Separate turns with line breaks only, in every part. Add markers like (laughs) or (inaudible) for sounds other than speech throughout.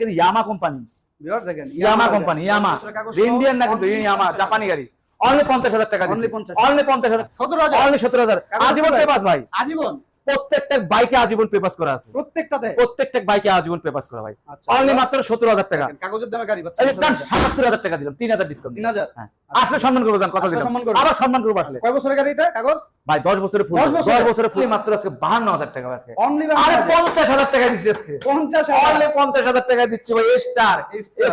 ঠিক আছে Yamaha company Yamaha company Yamaha Indian না কিন্তু ইয়ামা জাপানি গাড়ি। অনলি পঞ্চাশ হাজার টাকা
অনলি পঞ্চাশ।
অনলি পঞ্চাশ হাজার
সতেরো হাজার।
অনলি সতেরো হাজার। আজীবন। পেপাস ভাই?
আজীবন।
প্রত্যেকটা বাইকে আজীবন পেপাস করা আছে।
প্রত্যেকটাতে?
প্রত্যেকটা বাইকে আজীবন পেপাস করা ভাই।
আচ্ছা,
অনলি মাত্র সতেরো হাজার টাকা।
কাগজের দামে গাড়ি
সাতাত্তর হাজার টাকা দিলাম তিন হাজার ডিসকাউন্ট
তিন হাজার?
হ্যাঁ। আসলে সম্মান করব কথা দিলাম।
সম্মান করব।
আবার সম্মান করব আসলে।
কয় বছরের গাড়ি এটা কাগজ?
ভাই দশ বছরের ফুল
10
দশ
বছরের?
ফুল মাত্র আজকে বাহান্ন হাজার টাকা আজকে।
অনলি
আরে পঞ্চাশ হাজার টাকা দিচ্ছি
পঞ্চাশ
অনলি পঞ্চাশ হাজার টাকা দিচ্ছি ভাই স্টার।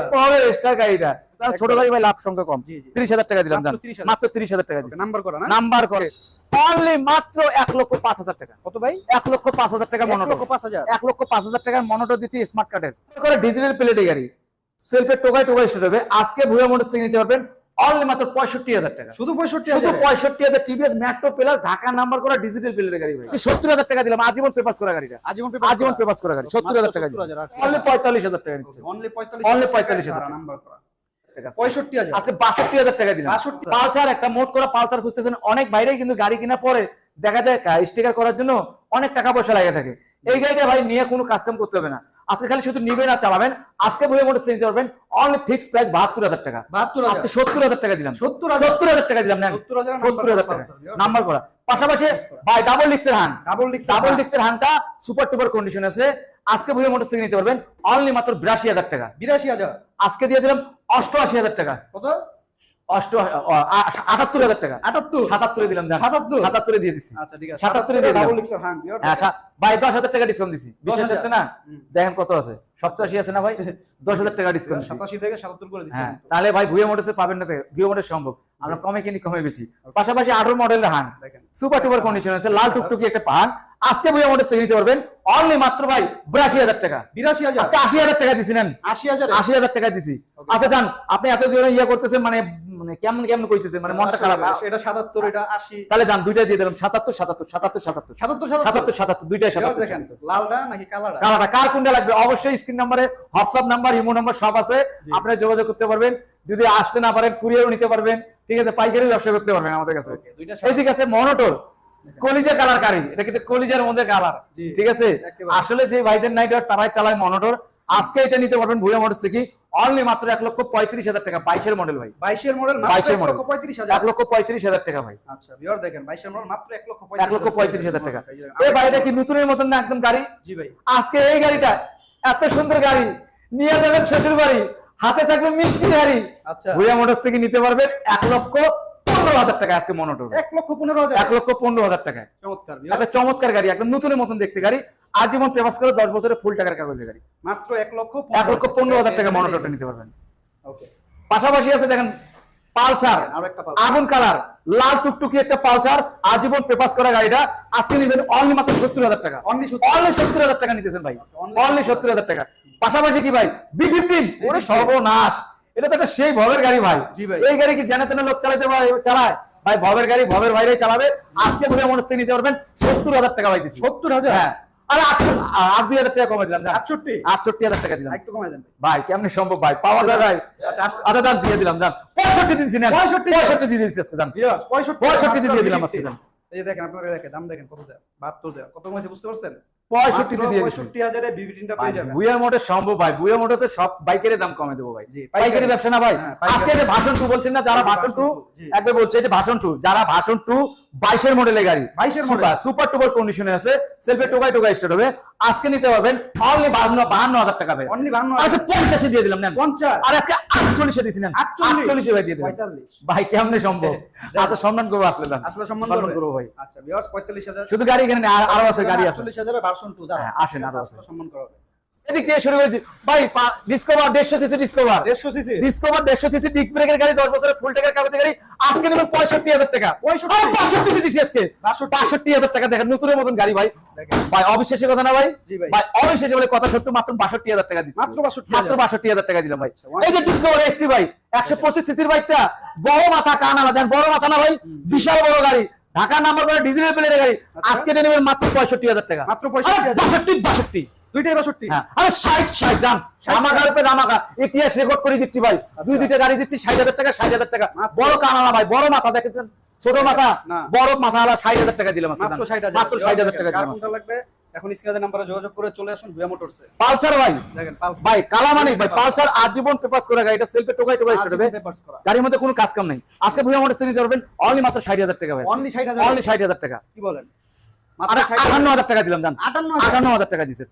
স্পলের স্টার গাড়িটা। ছোট গাড়ি ভাই লাভ সংখ্যা কম। ত্রিশ হাজার টাকা দিলাম
মাত্র 30,000
ত্রিশ হাজার। টাকা দিচ্ছি।
নাম্বার করা না?
নাম্বার করে। অনলি মাত্র এক লক্ষ পাঁচ হাজার টাকা।
কত ভাই?
এক লক্ষ পাঁচ হাজার টাকা
লক্ষ পাঁচ হাজার?
এক লক্ষ পাঁচ হাজার টাকার মনোটর দিচ্ছি স্মার্ট কার্ডের করে ডিজিটাল প্লেটে গাড়ি। সেলফের টোকাই টোকাই সেট হবে। আজকে ভুয়া মোটর থেকে নিতে পারবেন। অনলি মাত্র পঁয়ষট্টি হাজার টাকা।
শুধু পঁয়ষট্টি
শুধু
হাজার?
পঁয়ষট্টি হাজার TVS Metro plus Dhaka number করা ডিজিটাল প্লেটের গাড়ি ভাই। সত্তর হাজার টাকা দিলাম। আজীবন পেপাস করা গাড়িটা।
আজীবন
আজীবন পেপাস করা গাড়ি। সত্তর হাজার টাকা অনলি পঁয়তাল্লিশ হাজার টাকা নিচ্ছে।
অনলি পঁয়তাল্লিশ
Only 45,000 টাকা।
নাম্বার করা।
ঠিক
পঁয়ষট্টি হাজার।
আজকে বাষট্টি হাজার টাকা দিলাম। পালসার একটা মোট করা পালসার খুঁজতেছেন। অনেক বাইরে কিন্তু গাড়ি কেনার পরে দেখা যায় স্টিকার করার জন্য অনেক টাকা পয়সা লাগে থাকে। এই গাড়িটা ভাই নিয়ে কোনো কাজ কাম করতে হবে না। আজকে খালি শুধু নিবেন আর চালাবেন। আজকে বইয়ে মোটর নিতে পারবেন। অনলি ফিক্স প্রাইস বাহাত্তর হাজার টাকা।
বাহাত্তর
আজকে সত্তর হাজার টাকা দিলাম।
সত্তর
সত্তর হাজার টাকা দিলাম
সত্তর হাজার
টাকা। নাম্বার করা। পাশাপাশি ভাই ডাবল ডিক্সের হান।
ডাবল ডিক্স
ডাবল ডিক্সের হানটা সুপার টুপার কন্ডিশন আছে। আজকে বইয়ে মোটর থেকে নিতে পারবেন অনলি মাত্র বিরাশি হাজার টাকা।
বিরাশি হাজার?
আজকে দিয়ে দিলাম অষ্টআশি হাজার টাকা।
কত?
আটাত্তর হাজার টাকা।
আটাত্তর
সাতাত্তরে দিলাম
সাতাত্তর?
সাতাত্তরে দিয়ে দিচ্ছি
আচ্ছা ঠিক আছে।
সাতাত্তরে দিয়ে দিলাম।
হ্যাঁ বিয়ার
হ্যাঁ সা- ভাই দশ হাজার টাকা ডিসকাউন্ট দিছি। বিশেষ
10,000
হচ্ছে না? দেখেন কত আছে। সপ্তাশি আছে না ভাই? দশ হাজার টাকা ডিসকাউন্ট
সাতাশি থেকে সাতাত্তর করে দিচ্ছি
হ্যাঁ তাহলে ভাই ভুয়ে মোটরসে পাবেন না ভুয়ে মোটর সম্ভব। আমরা কমে কিনি কমে বেছি পাশাপাশি আঠারো মডেলের হান সুপার টুপার কন্ডিশন আছে লাল টুকটুকি একটা পান আজকে ভুয়ে মোটর থেকে নিতে পারবেন। অনলি মাত্র ভাই বিরাশি হাজার টাকা।
বিরাশি হাজার?
আজকে আশি হাজার টাকা দিছি নেন।
আশি হাজার?
আশি হাজার টাকা দিছি। আচ্ছা জান আপনি এত জোরে ইয়ে করতেছেন মানে মানে কেমন কেমন কইতেছেন? মানে মনটা খারাপ।
এটা সাতাত্তর এটা আশি।
তাহলে যান দুইটা দিয়ে দিলাম। সাতাত্তর সাতাত্তর সাতাত্তর সাতাত্তর।
সাতাত্তর
সাতাত্তর। সাতাত্তর দুইটাই
দেখেন লালটা নাকি কালারটা?
কালারটা কার কোনটা লাগবে? অবশ্যই স্ক্রিন নাম্বারে হোয়াটসঅ্যাপ নাম্বার ইমো নাম্বার সব আছে। আপনারা যোগাযোগ করতে পারবেন। যদি আসতে না পারেন কুরিয়ারও নিতে পারবেন। ঠিক আছে পাইকারি ব্যবসা করতে পারবেন আমাদের কাছে। এই ঠিক আছে মনোটর কলিজা কালার কারি। এটা কিন্তু কলিজার মধ্যে কালার ঠিক আছে? আসলে যে ভাইদের নাইট তারাই চালায় মনোটর আজকে এটা নিতে পারবেন ভুয়া মোটর থেকে অনলি মাত্র এক লক্ষ পঁয়ত্রিশ হাজার টাকা। বাইশের মডেল ভাই।
বাইশের মডেল
বাইশের।
লক্ষ পঁয়ত্রিশ হাজার।
এক লক্ষ পঁয়ত্রিশ হাজার টাকা ভাই।
আচ্ছা বিয়ার দেখেন বাইশের মডেল মাত্র এক লক্ষ
এক লক্ষ পঁয়ত্রিশ হাজার টাকা।
এই
ভাইটা কি নতুনের মতন না একদম গাড়ি?
জি ভাই।
আজকে এই গাড়িটা এত সুন্দর গাড়ি। নিয়ে যাবেন শ্বশুর বাড়ি হাতে থাকবে মিষ্টি গাড়ি।
আচ্ছা।
ভুয়া মোটর থেকে নিতে পারবেন এক লক্ষ পনেরো হাজার টাকা আজকে মনোটর
এক লক্ষ পনেরো হাজার।
এক লক্ষ পনেরো হাজার টাকা।
চমৎকার
একটা চমৎকার গাড়ি একদম নতুনের মতন দেখতে গাড়ি। আজীবন পেপাস করে দশ বছরের ফুল টাকার কাগজের গাড়ি।
মাত্র এক লক্ষ
এক লক্ষ পনেরো হাজার টাকা মনোটরটা নিতে পারবেন। পাশাপাশি আছে দেখেন পালসার। আগুন কালার লাল টুকটুকি একটা পালসার আজীবন পেপাস করা গাড়িটা। আজকে নিবেন অনলি মাত্র সত্তর হাজার টাকা।
অনলি সত্তর
হাজার। টাকা নিতেছেন ভাই। অনলি সত্তর হাজার টাকা। পাশাপাশি কি ভাই? বি ফিফটিন ওরে সর্বনাশ। এটা তো একটা সেই ভবের গাড়ি ভাই। এই গাড়ি কি জানে তেনে লোক চালাতে চালায়? ভাই ভবের গাড়ি ভবের বাইরেই চালাবে। আজকে ঘুরে মনে থেকে নিতে পারবেন সত্তর হাজার টাকা ভাই দিচ্ছি
সত্তর হাজার?
হ্যাঁ। আরে আটশো দুই হাজার টাকা কমে দিলাম জান।
আটষট্টি?
আটষট্টি হাজার টাকা দিলাম।
একটু কমে দেন
ভাই। কেমনি সম্ভব ভাই? পাওয়া যায় ভাই। আচ্ছা দাম দিয়ে দিলাম জান পঁয়ষট্টি দিচ্ছি না
65
পঁয়ষট্টি দিয়ে দিচ্ছি আজকে জান
পঁয়ষট্টি
পঁয়ষট্টি দিয়ে দিলাম আজকে জান
এই দেখেন আপনারা দেখেন দাম দেখেন কত দেয়? বাহাত্তর দেয়। কত কমেছে বুঝতে পারছেন?
পঁয়ষট্টি দিয়ে
পঁয়ষট্টি হাজারে বিবিটিনটা পেয়ে যাবেন
বুয়া মোটর সম্ভব ভাই বুয়া মোটরতে সব বাইকের দাম কমে দেবো ভাই। পাইকারি
পাইকারি।
ব্যবসা না ভাই আজকে যে ভাষণ টু বলছেন না যারা ভাষণ টু একবার বলছে যে ভাষণ টু যারা ভাষণ টু বাইশের মডেলের গাড়ি।
22 এর
সুপার সুপার টুপার কন্ডিশনে আছে সেলফে টোকাই টোকাই স্টার্ট হবে। আজকে নিতে পারবেন অনলি বাহান্ন বাহান্ন হাজার টাকা ভাই
অনলি বান্ন
আচ্ছা পঞ্চাশে দিয়ে দিলাম
পঞ্চাশ।
আর আজকে আটচল্লিশে দিয়েছি নেন।
আটচল্লিশ।
আটচল্লিশে ভাই দিয়ে দিলাম ভাই কেমনে সম্ভব? আচ্ছা সম্মান করব আসলে দাম
আসলে সম্মান করব।
ভাই।
আচ্ছা ভিউয়ার্স পঁয়তাল্লিশ হাজার।
শুধু গাড়ি এখানে আরও আছে গাড়ি আছে।
আটচল্লিশ হাজারে ভার্সন টু
হ্যাঁ, আসেন, আরও আছে।
আসলে সম্মান করা
এদিক থেকে শুরু করেছি ভাই ডিসকভার দেড়শো সিসি ডিসকভার
দেড়শো সিসি
ডিসকভার দেড়শো সিসি ডিস্ক ব্রেকের গাড়ি দশ বছরের ফুল টাকার কাগজের গাড়ি। আজকে নেবেন পঁয়ষট্টি হাজার টাকা।
65
আর বাষট্টি দিচ্ছি আজকে।
বাষট্টি।
বাষট্টি হাজার টাকা দেখেন নতুনের মতন গাড়ি ভাই। ভাই কথা না ভাই?
ভাই।
বলে কথা সত্য মাত্র বাষট্টি হাজার টাকা দিচ্ছি।
মাত্র 62,000
মাত্র বাষট্টি হাজার টাকা দিলাম ভাই।
আচ্ছা,
এই যে ডিসকভার এসটি ভাই একশো পঁচিশ সিসির বাইকটা বড় মাথা কান দেন বড় মাথা না ভাই বিশাল বড় গাড়ি। ঢাকা নাম্বার করে ডিজিটাল প্লেটের গাড়ি।
আচ্ছা।
আজকে নেবেন মাত্র পঁয়ষট্টি হাজার টাকা।
মাত্র 65,000
আরে বাষট্টি বাষট্টি।
দুইটাই বাষট্টি।
আরে ষাট ষাট দাম। আমাকার উপরে আমাকা ইতিহাস রেকর্ড করে দিচ্ছি ভাই। দুই দুইটা গাড়ি দিচ্ছি ষাট হাজার টাকা ষাট হাজার টাকা। বড় কানালা ভাই বড় মাথা দেখেছেন? ছোট মাথা বড় মাথা আলা ষাট হাজার টাকা দিলাম
মাত্র ষাট হাজার।
মাত্র ষাট হাজার টাকা দিলাম
লাগবে? এখন স্ক্রিনের নাম্বারে যোগাযোগ করে চলে আসুন ভুয়া মোটরসে
পালসার ভাই।
দেখেন পালস
ভাই কালামানিক ভাই পালসার। আজীবন পেপাস করে গাড়ি এটা সেলফে টোকাই টোকাই স্টার্ট হবে
পেপারস করা।
গাড়ির মধ্যে কোনো কাজ কাম নেই। আজকে ভুয়া মোটরস নিতে পারবেন অনলি মাত্র ষাট হাজার টাকা ভাই
অনলি 60000
অনলি ষাট হাজার টাকা।
কি বলেন? 60000
আটান্ন হাজার। টাকা দিলাম জান। আটান্ন হাজার। টাকা দিচ্ছে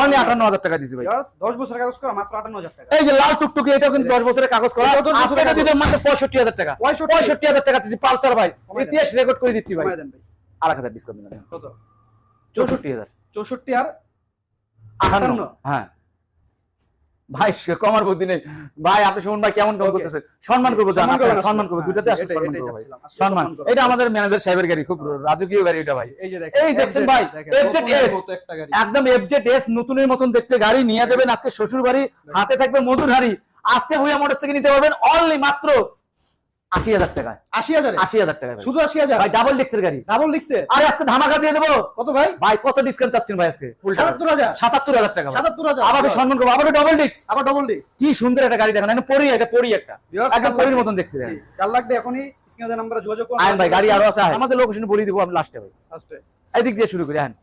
অনলি আটান্ন হাজার টাকা দিছি ভাই।
10 বছর কাগজ করা মাত্র 58000 টাকা।
এই যে লাল টুকটুকি এটা কিন্তু দশ বছরের কাগজ করা।
এটাও 10 বছরের
আজকে এটা
কাগজ।
দিতে মাত্র পঁয়ষট্টি হাজার টাকা।
65
পঁয়ষট্টি হাজার টাকা দিচ্ছি পালসার ভাই। ইতিহাস রেকর্ড করে দিচ্ছি ভাই। আর এক হাজার ডিসকাউন্ট দিলাম।
কত?
চৌষট্টি হাজার।
64 আর
আটান্ন। হ্যাঁ। ভাই কমার বুদ্ধি নেই। ভাই আপনি সুমন ভাই কেমন কম করতেছে? সম্মান করব
সম্মান।
করব
হ্যাঁ,
দুটাতে আসলে সম্মান করব ভাই। সম্মান।
সম্মান
এটা আমাদের ম্যানেজার সাহেবের গাড়ি খুব রাজকীয় গাড়ি এটা ভাই।
এই
দেখছেন ভাই,
এফজেড গাড়ি।
একদম এফজেড এস নতুনের মতন দেখতে গাড়ি নিয়ে যাবেন আজকে শ্বশুর বাড়ি হাতে থাকবে মধুর হাড়ি। আজকে ভুইয়া মোটর থেকে নিতে পারবেন অনলি মাত্র আশি হাজার টাকায়।
80000
আশি হাজার টাকা।
শুধু 80000
ভাই ডাবল ডিক্সের গাড়ি।
ডাবল
আরে আজকে ধামাকা দিয়ে দেবো।
কত ভাই?
ভাই কত ডিসকাউন্ট চাচ্ছেন ভাই আজকে? ফুল টাকা
77000
সাতাত্তর হাজার টাকা।
77000
আবার সম্মান করব। আবার ডবল ডিক্স
আবার ডাবল
কি সুন্দর একটা গাড়ি দেখেন। পরি একটা পরি একটা। একদম পরির মতন দেখতে দেখেন।
কার লাগবে এখনই? স্ক্রিনের নাম্বারে যোগাযোগ করুন।
আইন ভাই গাড়ি আরও আছে আমাদের লোকেশন বলে দিব আমি লাস্টে ভাই। এদিক দিয়ে শুরু করি আইন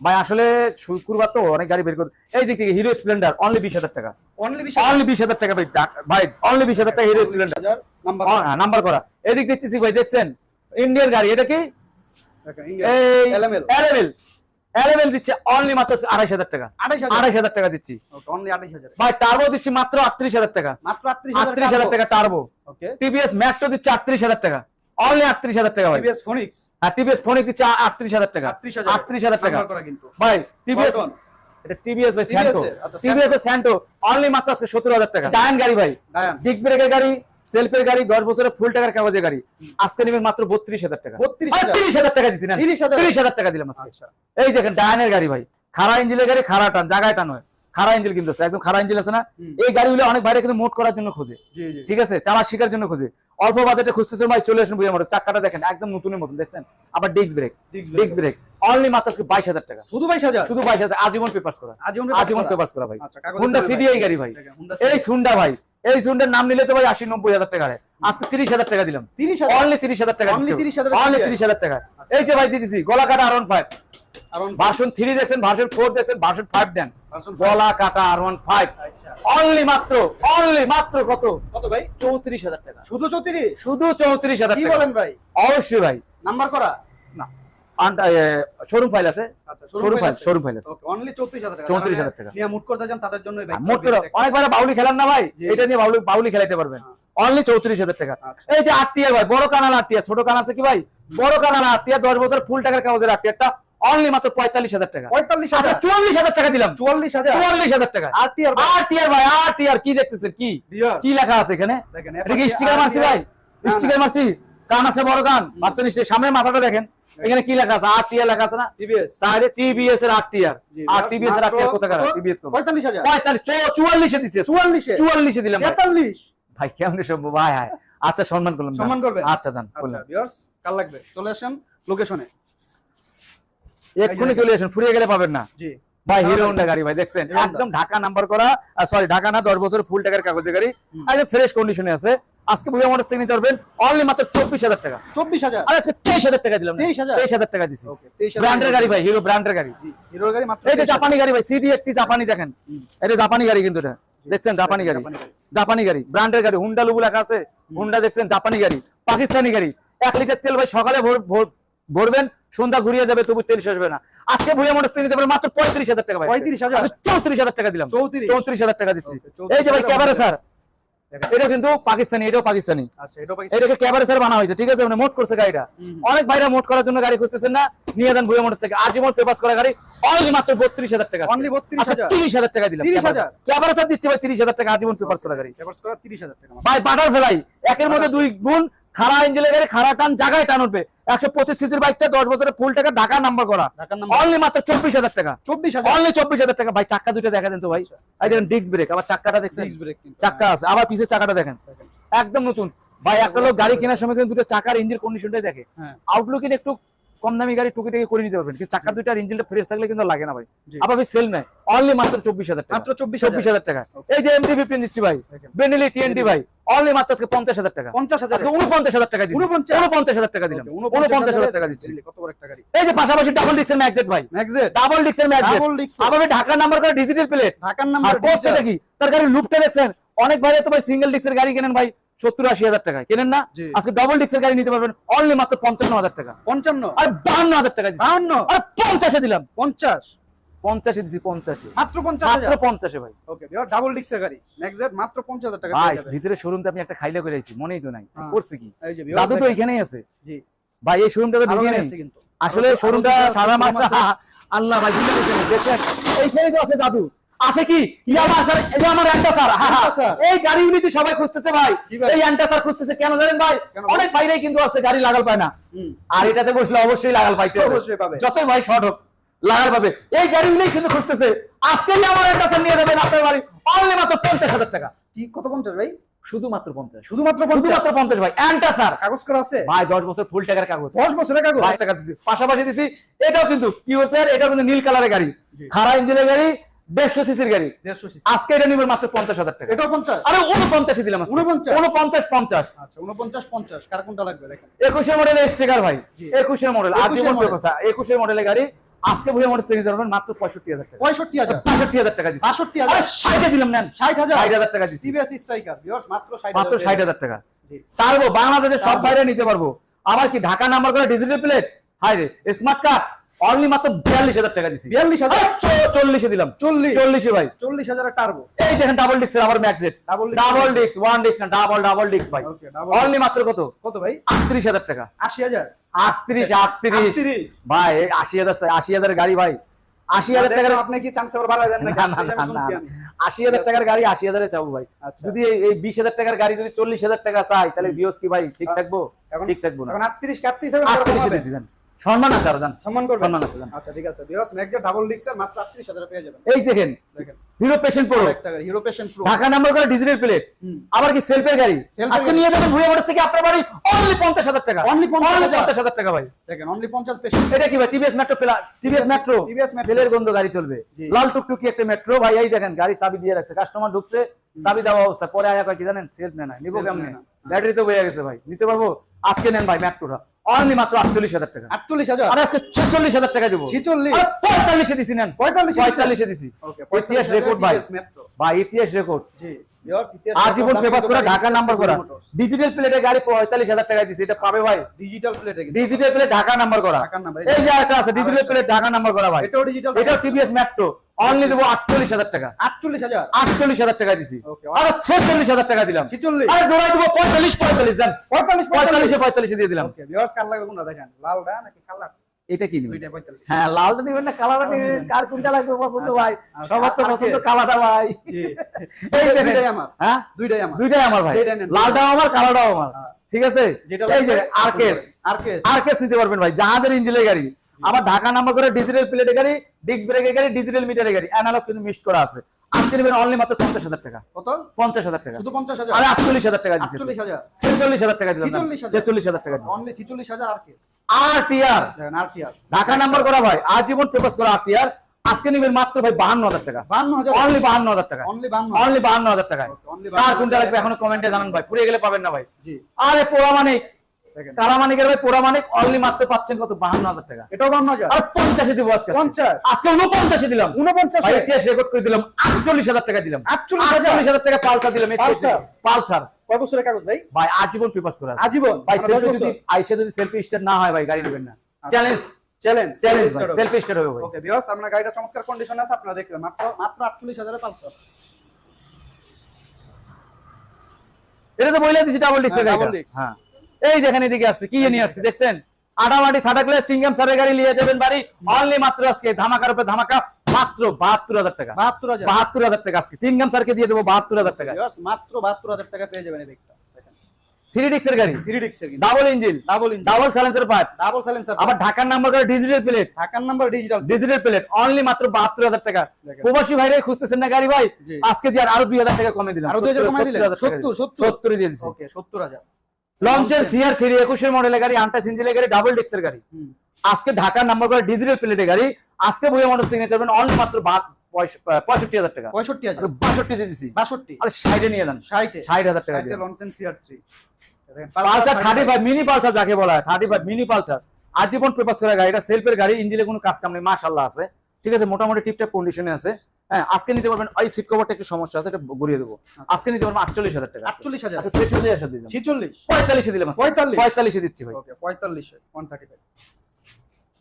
ভাই আসলে শুক্রবার তো অনেক গাড়ি বের করে এই দিক থেকে হিরো স্প্লেন্ডার অনলি বিশ হাজার টাকা।
অনলি 20000
অনলি বিশ হাজার টাকা ভাই ভাই অনলি বিশ হাজার টাকা হিরো স্প্লেন্ডার
নাম্বার
করা। এদিক দেখতেছি ভাই দেখছেন? ইন্ডিয়ান গাড়ি এটা কি? এলএমএল দিচ্ছে অনলি মাত্র আড়াইশ হাজার টাকা।
28000
আড়াইশ হাজার টাকা দিচ্ছি।
অনলি
ভাই টার্বো দিচ্ছি মাত্র আটত্রিশ হাজার টাকা।
মাত্র
আটত্রিশ হাজার টাকা টার্বো টিভিএস ম্যাক্টো দিচ্ছে আটত্রিশ হাজার টাকা। অনলি আটত্রিশ হাজার টাকা ভাই।
টিভিএস ফোনিক্স
আর টিভিএস ফোনিক দিচ্ছে আটত্রিশ হাজার টাকা।
38000
টাকা।
করা কিন্তু।
ভাই টিভিএস এটা টিভিএস ভাই স্যান্টো টিভিএস এর স্যান্টো অনলি মাত্র আজকে সত্তর হাজার টাকা। ডায়ন গাড়ি ভাই। ব্রেকের গাড়ি সেলফের গাড়ি দশ বছরের ফুল টাকার কাগজের গাড়ি। আজকে নেবেন মাত্র বত্রিশ হাজার টাকা।
32,000
তিরিশ হাজার টাকা দিচ্ছি না
30,000
তিরিশ হাজার টাকা দিলাম
আচ্ছা।
এই দেখেন ডায়নের গাড়ি ভাই। খারা ইঞ্জিনের গাড়ি খারা টান জায়গায় টান হয়। খারা ইঞ্জিল কিনতেছে একদম খারা ইঞ্জিল আছে না? এই গাড়িগুলো অনেক বাইরে কিন্তু মোট করার জন্য খোঁজে। ঠিক আছে? চালা শিকার জন্য খোঁজে। অল্প বাজেটে খুঁজতেছেন ভাই চলে আসুন বুঝে মোটর চাকাটা দেখেন একদম নতুনের মতন দেখছেন? আবার disc brake disc brake only মাত্র আজকে বাইশ হাজার টাকা।
শুধু 22000
শুধু বাইশ হাজার। আজীবন পেপার করা।
আজীবন
আজীবন
পেপার
করা ভাই।
হুন্ডা
হুন্ডা সিডিআই গাড়ি ভাই।
এই হুন্ডা
এই সুন্ডা ভাই। এই সুন্ডার নাম নিলে তো ভাই আশি নব্বই হাজার টাকা। আজকে তিরিশ হাজার টাকা দিলাম।
30000
অনলি তিরিশ হাজার টাকা
Only 30,000
অনলি তিরিশ হাজার টাকা। এই যে ভাই দিতেছি গলা কাটা আর ওয়ান ফাইভ ভার্সন থ্রি দেখছেন ভার্সন ফোর দেখছেন ভার্সন ফাইভ দেন। গলা কাটা আর ওয়ান ফাইভ অনলি মাত্র অনলি মাত্র কত?
কত ভাই?
চৌত্রিশ হাজার টাকা।
শুধু 34
শুধু চৌত্রিশ হাজার
কি বলেন ভাই?
অবশ্যই ভাই।
নাম্বার করা?
না। শোরুম ফাইল আছে।
আচ্ছা
শোরুম ফাইল শোরুম ফাইল আছে।
অনলি 34000 টাকা।
34,000 টাকা।
নিয়ে মুট করতে যান? তাদের জন্য
মোট করে অনেকবার বাউলি খেলান না ভাই। এটা নিয়ে বাউলি বাউলি পারবেন। অনলি চৌত্রিশ হাজার টাকা।
আচ্ছা।
এই যে আটটিয়া ভাই বড় কানাল আটটিয়া ছোট আছে কি ভাই? বড় কানাল আটটিয়া বছর ফুল টাকার কাগজের আটটিয়াটা অনলি মাত্র পঁয়তাল্লিশ হাজার টাকা। আচ্ছা
45000
চুয়াল্লিশ হাজার টাকা দিলাম।
44000
চুয়াল্লিশ হাজার টাকা।
আর টি আর
ভাই আরটিআর কি দেখতেছেন? কি? কি লেখা আছে এখানে? স্টিকার মারছি ভাই? স্টিকার মারছি। কান আছে বড় কান। ভাবছেন সামনে মাথাটা দেখেন। এখানে কি লেখা আছে? আরটিআর লেখা আছে না?
টিভিএস
তাহলে টিবিএস এর আর টিবিএস এর টিবিএস কত
45000
পঁয়তাল্লিশ চুয়াল্লিশে দিচ্ছে
44 এ
চুয়াল্লিশে? দিলাম
43
ভাই কেমন সম্ভব? ভাই আচ্ছা সম্মান করলাম
সম্মান করবেন?
আচ্ছা জান করলাম
ভিউয়ার্স কাল লাগবে? চলে আসেন লোকেশনে
এক্ষুনি চলে আসেন ফুরিয়ে গেলে পাবেন না।
জি।
ভাই হিরো। হোন্ডা গাড়ি ভাই দেখছেন? একদম ঢাকা নাম্বার করা সরি ঢাকা না দশ বছর ফুল টাকার কাগজের গাড়ি। একদম ফ্রেশ কন্ডিশনে আছে আজকে বুঝে মোটর থেকে নিতে পারবেন অনলি মাত্র চব্বিশ হাজার টাকা।
24000
আর আজকে তেইশ হাজার টাকা দিলাম
23,000
তেইশ হাজার? টাকা দিছি।
ওকে 23000
ব্র্যান্ডের গাড়ি ভাই হিরো ব্র্যান্ডের গাড়ি।
জি হিরোর গাড়ি মাত্র
এই যে জাপানি গাড়ি ভাই সিডি একটি জাপানি দেখেন। এটা জাপানি গাড়ি কিন্তু এটা। দেখছেন জাপানি গাড়ি?
জাপানি গাড়ি।
ব্র্যান্ডের গাড়ি হুন্ডা লুবু লেখা আছে। হুন্ডা দেখছেন জাপানি গাড়ি পাকিস্তানি গাড়ি। এক লিটার তেল ভাই সকালে ভোর- ভোর- ভরবেন সন্ধ্যা ঘুরিয়ে যাবে তবু তেল শেষ হবে না। আজকে ভুয়া মোটর নিতে পারবেন মাত্র পঁয়ত্রিশ হাজার টাকা ভাই।
35,000
আচ্ছা, চৌত্রিশ হাজার টাকা দিলাম।
34
চৌত্রিশ হাজার টাকা দিচ্ছি। এই যে ভাই
টাকা বাড়বে।
স্যার। এটা কিন্তু পাকিস্তানি এটাও পাকিস্তানি।
আচ্ছা
এটাকে ক্যাবারে স্যার বানা হয়েছে ঠিক আছে? মানে মোট করছে গাড়িটা। অনেক ভাইরা মোট করার জন্য গাড়ি খুঁজতেছেন না। নিয়ে যান ভুয়া মোটর থেকে আজীবন পেপাস করা গাড়ি। অনলি মাত্র বত্রিশ হাজার টাকা
Only 32,000
আচ্ছা তিরিশ হাজার টাকা দিলাম। ক্যাবারে স্যার দিচ্ছে ভাই তিরিশ হাজার টাকা আজীবন পেপাস করা গাড়ি।
পেপারস করা 30000 টাকা। মাত্র।
ভাই বাটার ফেলাই একের মধ্যে দুই গুণ খারা ইঞ্জিনের গাড়ি খারা টান জায়গায় টান উঠবে। একশো পঁচিশ সিসির বাইকটা দশ বছরের ফুল টাকা ঢাকা নাম্বার করা। অনলি মাত্র চব্বিশ হাজার টাকা।
24000
অনলি চব্বিশ হাজার টাকা। ভাই চাক্কা দুইটা দেখা দেন তো ভাই। এই দেখেন ডিস্ক ব্রেক আবার চাক্কাটা দেখছেন?
চাকা ব্রেক
চাক্কা আছে। আবার পিসের চাকাটা দেখেন। একদম নতুন। ভাই একটা লোক গাড়ি কেনার সময় কিন্তু দুটো চাকার ইঞ্জিন কন্ডিশনটাই দেখে।
হ্যাঁ।
আউটলুকিং একটু কম দামি গাড়ি টুকি টাকি করে নিতে পারবেন। কিন্তু চাকা দুইটার ইঞ্জিনটা ফ্রেশ থাকলে কিন্তু লাগে না ভাই। আবার সেল নাই। অনলি মাত্র চব্বিশ হাজার টাকা।
মাত্র 24000
চব্বিশ হাজার টাকা। এই যে এমটি ফিফটিন দিচ্ছি ভাই। বেনেলি টিএনটি ভাই। অনলি মাত্র আজকে পঞ্চাশ হাজার টাকা।
পঞ্চাশ হাজার।
উনপঞ্চাশ হাজার টাকা দিচ্ছি। উনপঞ্চাশ? হাজার টাকা দিলাম। উনপঞ্চাশ হাজার টাকা দিচ্ছি। এই যে পাশাপাশি ডাবল ডিক্সের ম্যাগজেট ভাই।
ম্যাগজেট
ডাবল ডিক্সের ম্যাগজেট আবার ঢাকা নাম্বার করে ডিজিটাল প্লেট
ঢাকার
আর
নাম্বার
কোর্সটা কি তার গাড়ি লুকটা দেখছেন। অনেক ভাই তো ভাই সিঙ্গেল ডিক্সের গাড়ি কেনেন ভাই। সত্তর আশি হাজার টাকা কেনেন না। আজকে ডবল ডিক্সের গাড়ি নিতে পারবেন অনলি মাত্র পঞ্চান্ন হাজার টাকা।
পঞ্চান্ন?
আর বাহান্ন হাজার টাকা
বাহান্ন?
আর পঞ্চাশে দিলাম।
পঞ্চাশ?
পঞ্চাশে দিচ্ছি পঞ্চাশে।
মাত্র পঞ্চাশ
মাত্র পঞ্চাশে ভাই।
ওকে ডাবল ডিক্সের গাড়ি। ম্যাগজেট মাত্র পঞ্চাশ হাজার টাকা
ভাই ভিতরে শোরুমটা আমি একটা খাইলে করে আইছি মনেই তো নাই।
হ্যাঁ।
করছে কি? জাদু তো এখানেই আছে।
জি।
ভাই এই শোরুমটা তো ঢুকে নেই। আসলে শোরুমটা সারা মাসটা আল্লাহ ভাই তো আছে জাদু। আছে কি? আমার অ্যান্টা স্যার
Antasar।
এই গাড়িগুলি তো সবাই খুঁজতেছে ভাই। এই অ্যান্টা স্যার খুঁজতেছে। কেন জানেন ভাই? অনেক বাইরেই কিন্তু আছে গাড়ি লাগাল পায় না। আর এটাতে বসলে অবশ্যই লাগাল পাইতে। যতই ভাই শর্ট হোক লাগাল পাবে। এই গাড়িগুলি কিন্তু খুঁজতেছে। আজকেই আমার অ্যান্টা স্যার নিয়ে যাবেন আপনার বাড়ি। অনলি মাত্র পঞ্চাশ হাজার টাকা।
কি? কত পঞ্চাশ ভাই?
শুধুমাত্র পঞ্চাশ।
শুধুমাত্র পঞ্চাশ?
শুধুমাত্র পঞ্চাশ ভাই। অ্যান্টা স্যার
কাগজ করা আছে?
ভাই দশ বছর ফুল টাকার কাগজ।
দশ বছরের কাগজ?
বাইশ টাকা দিছি। পাশাপাশি দিছি এটাও কিন্তু এটাও কিন্তু নীল কালারের গাড়ি। খারা ইঞ্জিনের গাড়ি দেড়শো সিসির গাড়ি। আজকে এটা নিবেন মাত্র পঞ্চাশ হাজার টাকা।
পঞ্চাশ?
আরে উনপঞ্চাশে দিলাম আজকে।
49?
উনপঞ্চাশ পঞ্চাশ।
আচ্ছা উনপঞ্চাশ পঞ্চাশ। কার কোনটা লাগবে দেখেন।
একুশের মডেলের স্টিকার ভাই। একুশের মডেল
21
আজীবন
model।
একুশের মডেলের গাড়ি আজকে মডেল সিরিজ ধরবেন মাত্র পঁয়ষট্টি হাজার টাকা।
পঁয়ষট্টি হাজার।
পঁয়ষট্টি হাজার টাকা দিচ্ছি
62,000?
আরে ষাটে দিলাম নেন।
ষাট হাজার।
ষাট হাজার টাকা দিচ্ছি
সিবিএস স্ট্রাইকার মাত্র ষাট
মাত্র ষাট হাজার টাকা। পারব বাংলাদেশের সব বাইরে নিতে পারব। আবার কি ঢাকা নাম্বার করে ডিজিটাল প্লেট হাই রে স্মার্ট কার্ড অনলি মাত্র বিয়াল্লিশ হাজার টাকা দিছি।
বিয়াল্লিশ হাজার?
চল্লিশে দিলাম।
চল্লিশ।
চল্লিশে ভাই।
চল্লিশ হাজারের টার্বো
এই দেখেন ডাবল ডিস্ক ম্যাক্সেট
Double
double disc one disc না ডাবল ডাবল ডিস্ক ভাই। অনলি মাত্র কত?
কত ভাই?
আটত্রিশ হাজার টাকা।
আশি হাজার।
আটত্রিশ আটত্রিশ। ভাই আশি হাজার আশি হাজার গাড়ি ভাই। আশি হাজার টাকার
আপনি কি চান্স আবার বাড়ায় দেন
না আশি হাজার টাকার গাড়ি আশি হাজারে চাবো ভাই।
আচ্ছা।
যদি এই- বিশ হাজার টাকার গাড়ি যদি চল্লিশ হাজার টাকা চাই তাহলে বিওস কি ভাই? ঠিক থাকব?
এখন-
ঠিক থাকব না।
এখন আটত্রিশ আটত্রিশ?
আটত্রিশে সম্মান আছে আরও জান।
সম্মান করবেন?
সম্মান আছে জান।
আচ্ছা ঠিক আছে। ভিউয়ার্স ডাবল ডিক্সের মাত্র পেয়ে যাবেন।
এই দেখেন
দেখেন।
হিরো পেশেন্ট প্রো
একটা গাড়ি Hero Passion Pro
Dhaka number করে ডিজিটাল প্লেট আবার কি সেলফের গাড়ি? আজকে নিয়ে যাবেন ভুয়ে মোটর থেকে আপনার বাড়ি অনলি পঞ্চাশ হাজার টাকা।
Only 50,000
টাকা ভাই।
দেখেন অনলি পঞ্চাশ পেশেন্ট।
এটা কি ভাই? TVS Metro TVS Metro. তেলের গন্ধ গাড়ি চলবে। লাল টুকটুকি একটা মেট্রো ভাই এই দেখেন গাড়ি চাবি দিয়ে রাখছে। কাস্টমার ঢুকছে চাবি দেওয়া অবস্থা। পরে আয়া কয় কি জানেন? সেলফ নেয় না নিবো কেমনে? ব্যাটারি তো বয়ে গেছে ভাই। নিতে পারব? আজকে নেন ভাই মেট্রোটা অনলি মাত্র আটচল্লিশ হাজার টাকা।
আটচল্লিশ হাজার?
আর আজকে ছেচল্লিশ হাজার টাকা দেবো।
46?
আরে পঁয়তাল্লিশে দিছি নেন।
45 দিছেন?
পঁয়তাল্লিশে দিছি।
ওকে
ইতিহাস রেকর্ড ভাই। ভাই ইতিহাস রেকর্ড
জি ভিউয়ার্স ইতিহাস
আজীবন পেপাস করা ঢাকা নাম্বার করা। ডিজিটাল প্লেটে গাড়ি পঁয়তাল্লিশ হাজার টাকা দিছি এটা পাবে ভাই।
ডিজিটাল প্লেটে
ডিজিটাল প্লেট ঢাকা নাম্বার করা।
নাম্বার।
এই যে। একটা আছে ডিজিটাল প্লেট ঢাকা নাম্বার করা ভাই।
এটাও ডিজিটাল
এটাও টিভিএস মেট্রো অনলি দেবো আটচল্লিশ হাজার টাকা।
আটচল্লিশ হাজার?
আটচল্লিশ হাজার টাকা দিছি। আর ছেচল্লিশ হাজার টাকা দিলাম।
46?
আরে জোড়াই দেবো পঁয়তাল্লিশ পঁয়তাল্লিশ দেন
পঁয়তাল্লিশ
পঁয়তাল্লিশে। পঁয়তাল্লিশে দিয়ে দিলাম।
লাগবে কোনটা দেখেন? লালটা নাকি কালার?
এটা কি হ্যাঁ লালটা নিবেন না কালারটা নিবেন। কার কোনটা লাগবে পছন্দ
আচ্ছা,
ভাই?
আচ্ছা,
সবার তো পছন্দ কালারটা ভাই। (laughs) এই
দুইটাই আমার।
হ্যাঁ?
দুইটাই আমার।
দুইটাই আমার ভাই। লালটাও আমার কালারটাও আমার। ঠিক আছে? এই যে আরকেস
আরকেস
আরকেস নিতে পারবেন ভাই জাহাজের ইঞ্জিনের গাড়ি। আবার ঢাকা নাম্বার করে ডিজিটাল প্লেটের গাড়ি ডিস্ক ব্রেকের গাড়ি ডিজিটাল মিটারের গাড়ি। অ্যানালগ কিন্তু মিক্সড করা আছে। আজকে নেবেন অনলি মাত্র পঞ্চাশ হাজার টাকা।
কত?
পঞ্চাশ হাজার টাকা।
শুধু পঞ্চাশ হাজার?
আরে আটচল্লিশ হাজার টাকা দিচ্ছে ছেচল্লিশ হাজার টাকা দিলাম
46,000
ছেচল্লিশ হাজার? টাকা
অনলি ছিচল্লিশ হাজার
আর টিআর
দেখেন আর কি আর
ঢাকা নাম্বার করা ভাই আজীবন পেপাস করা আর টিআর আজকে নেবেন মাত্র ভাই বাহান্ন হাজার টাকা। অনলি বাহান্ন হাজার টাকা।
অনলি
বাহান্ন হাজার
only
কার কোনটা লাগবে এখনও কমেন্টে জানান ভাই। পুড়ে গেলে পাবেন না ভাই।
জি।
আরে পোড়া মানিক কারা মানিকের ভাই? পোড়া অনলি মাত্র পাচ্ছেন কত? বাহান্ন হাজার টাকা।
এটাও বান্ন হাজার।
আর পঞ্চাশে দিব আজকে।
পঞ্চাশ।
আজকে উনপঞ্চাশে দিলাম।
উনপঞ্চাশ
ইতিহাস রেকর্ড করে দিলাম। আটচল্লিশ হাজার টাকা দিলাম। আটচল্লিশ হাজার। টাকা পালসার দিলাম
পালসার?
পালসার।
কয় বছরের কাগজ ভাই?
ভাই আজীবন পেপাস করা
আজীবন।
ভাই
মানে
সেলফি যদি সেলফি স্টার্ট না হয় ভাই গাড়ি নেবেন না। Challenge
challenge
challenge selfie start হবে ভাই।
ওকে ভিউয়ার্স আপনার গাড়িটা চমৎকার কন্ডিশন আছে আপনারা দেখলেন মাত্র মাত্র আটচল্লিশ হাজারের পালসার।
এটা তো বইলে দিছি ডাবল ডিক্সের
হ্যাঁ,
এই দেখেন এদিকে আসছে কি নিয়ে আসছে দেখছেন? আটামাটি সাদা ক্লাস চিংগাম সারের গাড়ি নিয়ে যাবেন বাড়ি। অনলি মাত্র আজকে ধামাকার উপরে ধামাকা মাত্র বাহাত্তর হাজার টাকা।
বাহাত্তর হাজার।
টাকা আজকে। চিংগাম স্যারকে দিয়ে দেবো বাহাত্তর হাজার টাকা।
মাত্র বাহাত্তর হাজার টাকা পেয়ে যাবেন এই দেখটা দেখেন।
থ্রি ডিক্সের গাড়ি।
Three ডিক্সের
double engine
double engine
double silencer part
double silencer
আবার ঢাকার নাম্বার করে ডিজিটাল প্লেট
ঢাকার number digital
digital plate only মাত্র বাহাত্তর হাজার টাকা। প্রবাসী ভাইরে খুঁজতেছেন না গাড়ি ভাই? আজকে যে আরও দুই হাজার টাকা কমে দিলাম।
আরও 2000 কমায় দিলেন?
70,000
70, 70
দিয়ে দিচ্ছি
ওকে সত্তর হাজার।
লঞ্চের সিআর থ্রি একুশের মডেলের গাড়ি আন্টাস ইঞ্জিনের গাড়ি ডাবল ডিক্সের গাড়ি। আজকে ঢাকার নাম্বার করে ডিজিটাল প্লেটের গাড়ি আজকে বইয়ে মোটর সিং নিতে পারবেন অনলি মাত্র পঁয়ষট্টি হাজার টাকা।
পঁয়ষট্টি হাজার।
বাষট্টি দিয়ে
বাষট্টি।
আরে ষাটে নিয়ে যান
ষাটে।
ষাট হাজার টাকা
লঞ্চেন CR three
Pulsar thirty five mini Pulsar যাকে বলা হয় থার্টি ফাইভ মিনি পালসার। আজীবন পেপাস করা গাড়ি এটা সেলফের গাড়ি ইঞ্জিনে কোনো কাজ কাম নেই মাশাল্লাহ আছে। ঠিক আছে মোটামুটি টিপটাপ কন্ডিশনে আছে। হ্যাঁ আজকে নিতে পারবেন ওই সিট কভারটা একটু সমস্যা আছে এটা ঘুরিয়ে দেবো। আজকে নিতে পারবেন আটচল্লিশ হাজার টাকা।
আটচল্লিশ হাজার।
আচ্ছা ছেচল্লিশ হাজার দিলাম
ছিচল্লিশ?
পঁয়তাল্লিশে দিলাম।
পঁয়তাল্লিশ?
পঁয়তাল্লিশে দিচ্ছি ভাই।
ওকে পঁয়তাল্লিশে ওয়ান থার্টি ফাইভ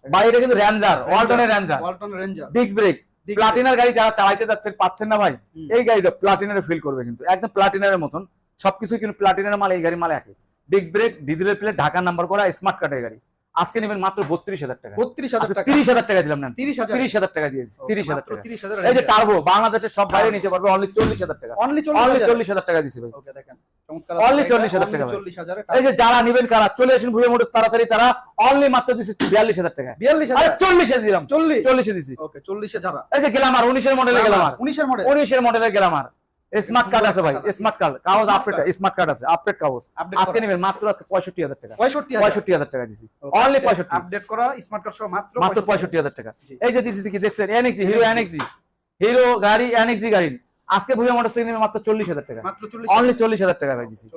ভাই এটা কিন্তু র্যাঞ্জার ওয়ালটনের Ranger
Walton Ranger
disc brake প্লাটিনার গাড়ি যারা চালাইতে যাচ্ছেন পাচ্ছেন না ভাই? এই গাড়িটা প্লাটিনারে ফিল করবে কিন্তু। একদম প্লাটিনারের মতন। সবকিছু কিন্তু প্লাটিনার মাল এই গাড়ি মাল একই। Disc brake digital plate Dhaka number করা স্মার্ট কার্ডের গাড়ি। আজকে নেবেন মাত্র বত্রিশ হাজার টাকা।
বত্রিশ হাজার টাকা।
তিরিশ হাজার টাকা দিলাম না
তিরিশ হাজার।
তিরিশ হাজার টাকা দিয়েছি তিরিশ হাজার টাকা।
তিরিশ হাজার
এই যে টার্বো বাংলাদেশের সব বাইরে নিতে পারবে অনলি চল্লিশ হাজার টাকা।
অনলি
অনলি
চল্লিশ
হাজার টাকা দিছি ভাই।
ওকে দেখেন চমৎকার
Only 40,000 টাকা ভাই।
চল্লিশ হাজার
এই যে যারা নিবেন কারা চলে আসেন ভুয়ে মোটর তাড়াতাড়ি তারা অনলি মাত্র দিছি বিয়াল্লিশ হাজার টাকা।
বিয়াল্লিশ হাজার।
চল্লিশে দিলাম।
চল্লিশ।
চল্লিশে দিছি।
ওকে চল্লিশে যারা।
এই যে গেলাম আর উনিশের মডেলে গেলাম আর
উনিশের মডেল
উনিশের আর। স্মার্ট কার্ড আছে ভাই স্মার্ট কার্ড কাগজ আপডেট স্মার্ট কার্ড আছে আপডেট কাগজ। আজকে। নেবেন মাত্র টাকা।
পঁয়ষট্টি
পঁয়ষট্টি হাজার টাকা দিছি। অনলি পঁয়ষট্টি।
আপডেট করা স্মার্ট কার্ড সহ মাত্র
মাত্র টাকা।
জি।
এই যে দিছি কি দেখছেন? এনএক্সি হিরো এনএক্সি হিরো গাড়ি এনএক্সি গাড়ি। আজকে ভুয়া মোটর মাত্র চল্লিশ হাজার টাকা।
মাত্র
অনলি টাকা ভাই দিছি।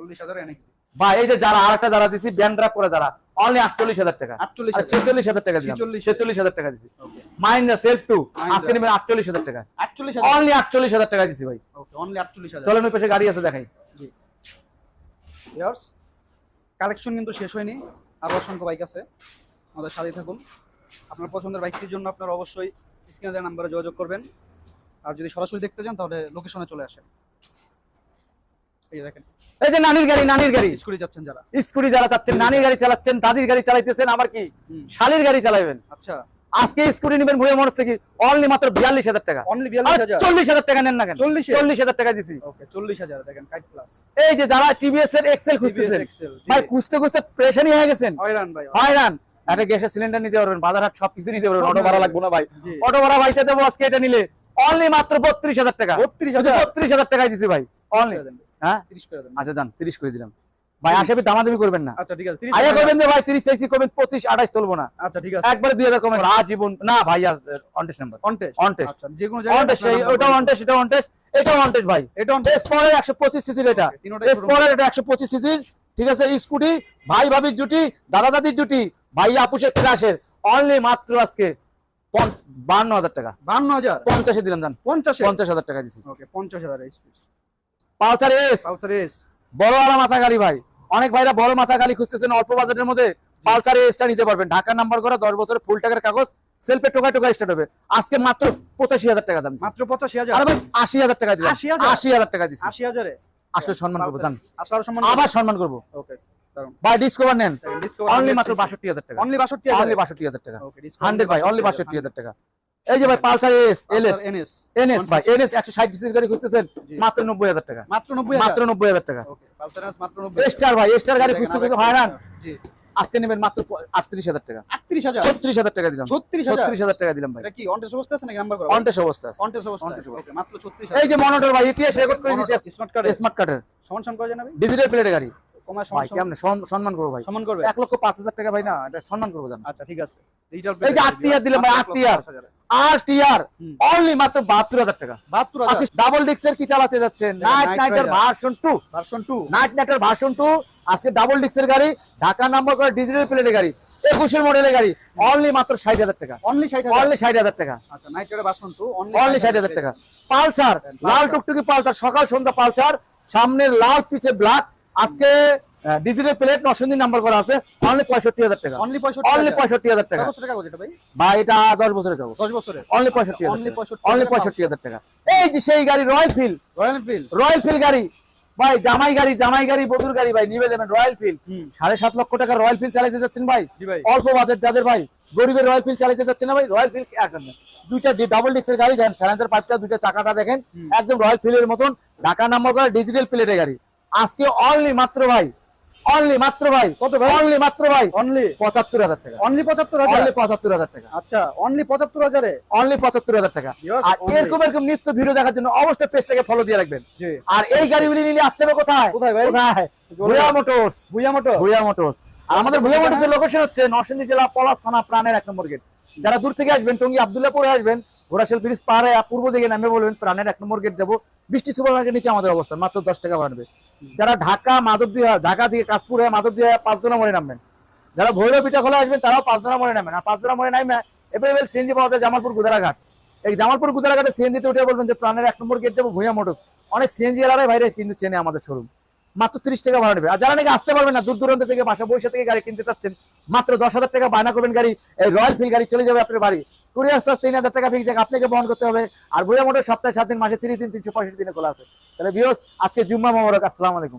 এই যে যারা আরেকটা যারা দিছি ব্যান্ড ড্রাপ করে যারা অনলি আটচল্লিশ হাজার টাকা।
আটচল্লিশ
আর
হাজার
ছেচল্লিশ হাজার টাকা দিলাম।
46
ছেচল্লিশ হাজার টাকা দিছি।
ওকে
মাইন্ডা সেলফ টু আজকে নেবেন আটচল্লিশ হাজার টাকা।
আটচল্লিশ হাজার।
অনলি আটচল্লিশ হাজার টাকা দিছি ভাই।
ওকে অনলি আটচল্লিশ হাজার।
চলেন ওই পাশে গাড়ি আছে দেখাই। জি।
ইয়ার্স কালেকশন কিন্তু শেষ হয়নি। আরও অসংখ্য বাইক আছে। আমাদের সাথে থাকুন। আপনার পছন্দের বাইকটির জন্য আপনারা অবশ্যই স্ক্রিনে দেওয়া নাম্বারে যোগাযোগ করবেন। আর যদি সরাসরি দেখতে চান তাহলে লোকেশনে চলে আসেন। এই যে দেখেন।
এই যে নানির গাড়ি নানির গাড়ি।
যাচ্ছেন যারা?
স্কুটি যারা চাচ্ছেন নানির গাড়ি চালাচ্ছেন দাদির গাড়ি চালাইতেছেন আবার কি? শালির গাড়ি চালাবেন
আচ্ছা।
আজকে স্কুটি নেবেন ভুয়া মোটর থেকে অনলি মাত্র বিয়াল্লিশ হাজার টাকা।
অনলি
চল্লিশ হাজার টাকা নেন না কেন?
40 এ?
চল্লিশ হাজার টাকা দিছি।
ওকে চল্লিশ হাজার দেখেন কাইট প্লাস
এই যে যারা টিভিএস এর এক্সেল খুঁজতেছেন ভাই খুঁজতে খুঁজতে প্রেশানি হয়ে গেছেন।
হয়রান ভাই
হয়রান। একটা গ্যাসের সিলিন্ডার নিতে পারবেন বাজারহাট সবকিছু নিতে পারবেন অটো ভাড়া লাগবে না ভাই। অটো ভাড়া ভাই সাথে আজকে এটা নিলে। অনলি মাত্র বত্রিশ হাজার টাকা।
বত্রিশ হাজার?
বত্রিশ হাজার টাকায় দিছি ভাই। অনলি হ্যাঁ?
তিরিশ করে দেন।
আচ্ছা যান তিরিশ করে দিলাম। ভাই আশা দামাদামি করবেন না।
আচ্ছা ঠিক আছে
আয়া করবেন যে ভাই তিরিশ চাইছি করবেন পঁচিশ আঠাশ চলবো না।
আচ্ছা ঠিক আছে।
একবারে দুই হাজার কমে আজীবন না ভাই অনটেস্ট নাম্বার
অনটেস্ট
অনটেস্ট
আচ্ছা যে কোনো জায়গায়
অনটেস্ট ওটা অনটেস্ট এটা অনটেস্ট এটা অনটেস্ট ভাই।
এটা অনটেস্ট
এসপরের একশো পঁচিশ সিসির এটা।
তিনোটাই
এটা একশো পঁচিশ সিসির। ঠিক আছে স্কুটি ভাই ভাবির জুটি দাদা দাদির জুটি ভাই আপুসের ক্লাসের অনলি মাত্র আজকে বান্ন হাজার টাকা।
বান্ন হাজার?
পঞ্চাশে দিলাম জান
পঞ্চাশ?
পঞ্চাশ হাজার টাকা দিছি।
ওকে পঞ্চাশ হাজার speed.
Pulsar S
Pulsar S
বড় আলা মাথা গাড়ি ভাই। অনেক ভাইরা বড় মাথা গাড়ি খুঁজতেছেন অল্প বাজেটের মধ্যে পালসার এসটা নিতে পারবেন। ঢাকা নাম্বার করা দশ বছরের ফুল টাকার কাগজ সেলফে টোকা টোকা স্টার্ট হবে। আজকে মাত্র পঁচাশি হাজার টাকা দাম
মাত্র পঁচাশি হাজার?
আরে ভাই আশি হাজার টাকা দিলাম।
80,000?
আশি হাজার টাকা দিচ্ছি
আশি হাজারে?
আসলে সম্মান করব জান।
সম্মান
আবার সম্মান করব।
ওকে
ভাই ডিসকভার নেন। অনলি মাত্র বাষট্টি হাজার টাকা।
অনলি বাষট্টি
অনলি বাষট্টি হাজার টাকা। হান্ড্রেড ভাই অনলি বাষট্টি হাজার টাকা। এই যে ভাই Pulsar S L S
NS
NS ভাই এনএস একশো ষাট সিসির গাড়ি খুঁজতেছেন মাত্র নব্বই হাজার টাকা।
মাত্র নব্বই
মাত্র নব্বই হাজার টাকা।
ওকে পালসার এস মাত্র নব্বই
স্টার ভাই স্টার গাড়ি খুঁজতে খুঁজতে হয়রান।
জি।
আজকে নেবেন মাত্র আটত্রিশ হাজার টাকা।
আটত্রিশ হাজার?
ছত্রিশ হাজার টাকা দিলাম।
ছত্রিশ হাজার?
ছত্রিশ হাজার টাকা দিলাম ভাই।
এটা কি অনটেস অবস্থা আছে নাকি নাম্বার করা?
অন্টেস অবস্থা আছে।
অনটেস অবস্থা ওকে মাত্র ছত্রিশ
এই যে মনিটর ভাই ইতিহাস রেকর্ড করে দিয়েছে।
স্মার্ট কার্ড
স্মার্ট কার্ডের
সমান সমান করে জানাবি?
ডিজিটাল প্লেটের গাড়ি।
কমায়
ভাই কেমন? সম্মান করব ভাই।
সমান করবে?
এক লক্ষ পাঁচ হাজার টাকা ভাই না এটা সম্মান করব জান।
আচ্ছা ঠিক আছে।
এই যে RTR দিলাম ভাই, RTR আর টিআর অনলি মাত্র বাহাত্তর হাজার টাকা।
বাহাত্তর
আচ্ছা
হাজার
ডাবল ডিক্সের কি চালাতে যাচ্ছেন? Knight
Knight
version two
version two
Knight নাইটের version two আজকে ডাবল ডিক্সের গাড়ি ঢাকা নাম্বার করে ডিজিটাল প্লেটের গাড়ি একুশের মডেলের গাড়ি অনলি মাত্র ষাট হাজার টাকা।
অনলি ষাট হাজার?
অনলি ষাট হাজার টাকা।
আচ্ছা
অনলি ষাট হাজার টাকা। পালসার লাল টুকটুকি পালসার সকাল সন্ধ্যা পালসার সামনের লাল পিছে ব্ল্যাক আজকে ডিজিটাল প্লেট নশো নাম্বার করা আছে অনলি পঁয়ষট্টি হাজার টাকা।
অনলি পঁয়ষট্টি
অনলি পঁয়ষট্টি হাজার টাকা।
ভাই?
এটা দশ বছরের কাগজ।
দশ বছরের?
অনলি পঁয়ষট্টি
Only
হাজার
65
অনলি পঁয়ষট্টি হাজার টাকা। এই যে সেই গাড়ি Royal Enfield
Royal Enfield
Royal Enfield গাড়ি। ভাই জামাই গাড়ি জামাই গাড়ি বধুর গাড়ি ভাই নিবে যাবেন রয়্যাল ফিল। সাড়ে সাত লক্ষ টাকা রয়্যাল ফিল চালাইতে যাচ্ছেন ভাই। অল্প বাজেট যাদের ভাই গরিবের রয়্যাল ফিল চালাইতে যাচ্ছেন না ভাই রয়্যাল ফিল দুইটা ডাবল ডিক্সের গাড়ি দেন স্যালেন্সার পাইপটা দুইটা চাকাটা দেখেন। একদম রয়্যাল ফিলের মতন। ঢাকা নাম্বার করা ডিজিটাল প্লেটের গাড়ি। আজকে অনলি মাত্র ভাই অনলি মাত্র ভাই
কত ভাই?
অনলি মাত্র ভাই
অনলি
পঁচাত্তর হাজার টাকা।
অনলি পঁচাত্তর হাজার?
অনলি পঁচাত্তর হাজার টাকা।
আচ্ছা অনলি পঁচাত্তর হাজারে?
অনলি পঁচাত্তর হাজার টাকা। আর এরকম এরকম নিত্য ভিডিও দেখার জন্য অবশ্যই পেজটাকে ফলো দিয়ে রাখবেন। আর এই গাড়িগুলি নিয়ে আসতে হবে কোথায়?
কোথায় ভাই?
কোথায়? Bhuiya Motors.
Bhuiya Motor
Bhuiya Motors. আর আমাদের ভুয়া মোটরসের লোকেশন হচ্ছে নরসিংদী জেলা পলাশ থানা প্রাণের এক নম্বর গেট যারা দূর থেকে আসবেন টঙ্গী আব্দুল্লাপুরে আসবেন ঘোড়াশাল ব্রিজ পাহাড়ে পূর্ব দিকে নামে বলবেন প্রাণের এক নম্বর গেট যাব। বৃষ্টি সুপার মার্কেট নিচে আমাদের অবস্থান, মাত্র দশ টাকা বাড়বে। যারা ঢাকা, মাধবদিয়া, ঢাকা থেকে কাশপুর হয়ে মাধবদিয়া পাঁচজনা মরে নামবেন। যারা ভৈরব পিঠা খোলা আসবেন, তারাও পাঁচজনা মরে নামবেন। আর পাঁচজনা মরে নামে, এবার সিএনজি পাওয়া যায় জামালপুর গুদারাঘাট। এই জামালপুর গুদারাঘাটে সিএনজিতে উঠে বলবেন যে, প্রাণের এক নম্বর গেট যাব ভুঁইয়া মোটর। অনেক সিএনজি এলাকায় ভাইরাস কিন্তু চেনে আমাদের শোরুম। মাত্র ত্রিশ টাকা ভাড়া নেবে। আর যারা নাকি আসতে পারবেন না, দূর দূরান্ত থেকে, বাসা বৈশা থেকে গাড়ি কিনতে চাচ্ছেন, মাত্র দশ হাজার টাকা বায়না করবেন গাড়ি, এই রয়্যাল ফিল গাড়ি চলে যাবে আপনার বাড়ি। কুড়ি আসতে আসতে তিন হাজার টাকা ফিক্স আপনাকে বহন করতে হবে। আর বইয়া মোটর সপ্তাহে সাত দিন, মাসে তিরিশ দিন, তিনশো পঁয়ষট্টি দিনে খোলা আছে। তাহলে বিয়স আজকে জুম্মা মোবারক, আসসালাম আলাইকুম।